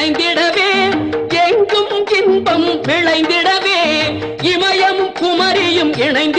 இணைந்திடவே எங்கும் இன்பம் விளைந்திடவே இமயம் குமரியும் இணைந்து